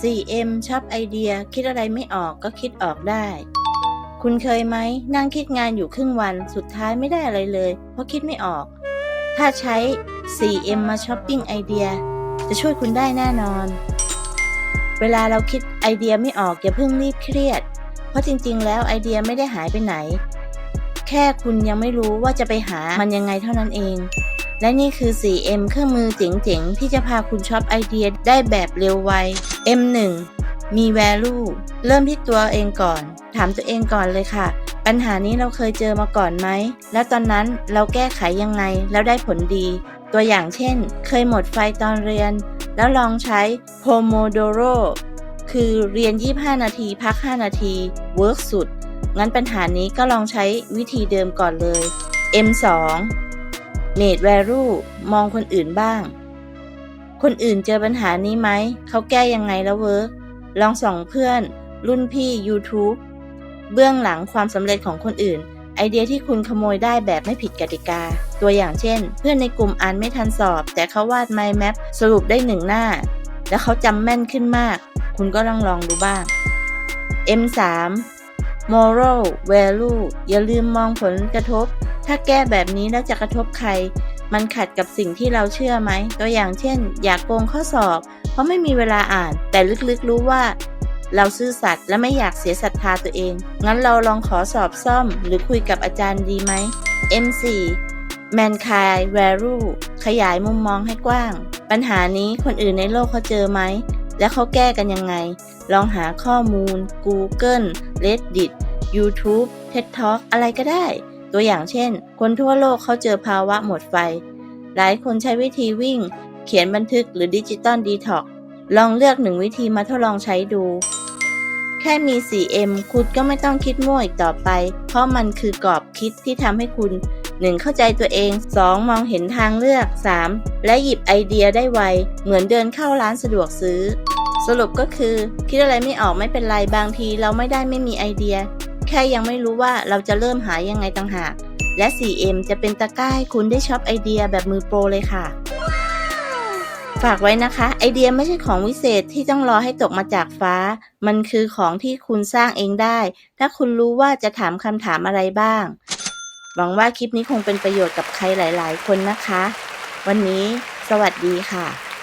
4M ชอบไอเดีย คิดอะไรไม่ออกก็คิดออกได้ คุณเคยไหมนั่งคิดงานอยู่ครึ่งวันสุดท้ายไม่ได้อะไรเลย เพราะคิดไม่ออก ถ้าใช้ 4M มาช้อปปิ้งไอเดีย จะช่วยคุณได้แน่นอน เวลาเราคิดไอเดียไม่ออกอย่าเพิ่งรีบเครียด เพราะจริงๆ แล้วไอเดียไม่ได้หายไปไหน แค่คุณยังไม่รู้ว่าจะไปหามันยังไงเท่านั้นเอง และนี่คือ 4M เครื่องมือเจ๋งๆ ที่จะพาคุณช็อปไอเดียได้แบบเร็วไว M1 มี value เริ่มที่ตัวเองก่อน ถามตัวเองก่อนเลยค่ะ ปัญหานี้เราเคยเจอมาก่อนไหม แล้วตอนนั้นเราแก้ไขยังไงแล้วได้ผลดี ตัวอย่างเช่น เคยหมดไฟตอนเรียน แล้วลองใช้ Pomodoro คือเรียน 25 นาที พัก 5 นาที เวิร์กสุด งั้นปัญหานี้ก็ลองใช้วิธีเดิมก่อนเลย M2 Made Value มองคนอื่นบ้าง คนอื่นเจอปัญหานี้ไหม เขาแก้ยังไงแล้วเวิร์กลองส่องเพื่อน รุ่นพี่ YouTube เบื้องหลังความสำเร็จของคนอื่น ไอเดียที่คุณขโมยได้แบบไม่ผิดกติกา ตัวอย่างเช่น เพื่อนในกลุ่มอ่านไม่ทันสอบ แต่เขาวาด mind map สรุปได้หนึ่งหน้า แล้วเขาจำแม่นขึ้นมาก คุณก็ลองลองดูบ้าง M3 moral value อย่าลืมมองผลกระทบ ถ้าแก้แบบนี้แล้วจะกระทบใคร มันขัดกับสิ่งที่เราเชื่อไหม ตัวอย่างเช่น อยากโกงข้อสอบ เพราะไม่มีเวลาอ่าน แต่ลึกๆรู้ว่า เราซื่อสัตย์และไม่อยากเสียศรัทธาตัวเอง งั้นเราลองขอสอบซ่อม หรือคุยกับอาจารย์ดีไหม M4 Mankind Value ขยายมุมมองให้กว้าง ปัญหานี้คนอื่นในโลกเขาเจอไหม และเขาแก้กันยังไง ลองหาข้อมูล Google Reddit YouTube TED Talk อะไรก็ได้ ตัวอย่างเช่น คนทั่วโลกเขาเจอภาวะหมดไฟ หลายคนใช้วิธีวิ่ง เขียนบันทึกหรือดิจิตอลดีท็อกลองเลือกหนึ่งวิธีมาทดลองใช้ดู แค่มี 4M คุณก็ไม่ต้องคิดมั่วอีกต่อไป เพราะมันคือกรอบคิดที่ทำให้คุณ 1. เข้าใจตัวเอง 2. มองเห็นทางเลือก 3. และหยิบไอเดียได้ไว เหมือนเดินเข้าร้านสะดวกซื้อ สรุปก็คือ คิดอะไรไม่ออกไม่เป็นไรบางทีเราไม่ได้ไม่มีไอเดีย แค่ยังไม่รู้ว่าเราจะเริ่มหายังไงต่างหาก และ 4M จะเป็นตะก้าให้คุณได้ช็อปไอเดียแบบมือโปรเลยค่ะฝากไว้นะคะ ไอเดียไม่ใช่ของวิเศษที่ต้องรอให้ตกมาจากฟ้า มันคือของที่คุณสร้างเองได้ ถ้าคุณรู้ว่าจะถามคำถามอะไรบ้าง หวังว่าคลิปนี้คงเป็นประโยชน์กับใครหลาย ๆ คนนะคะ วันนี้สวัสดีค่ะ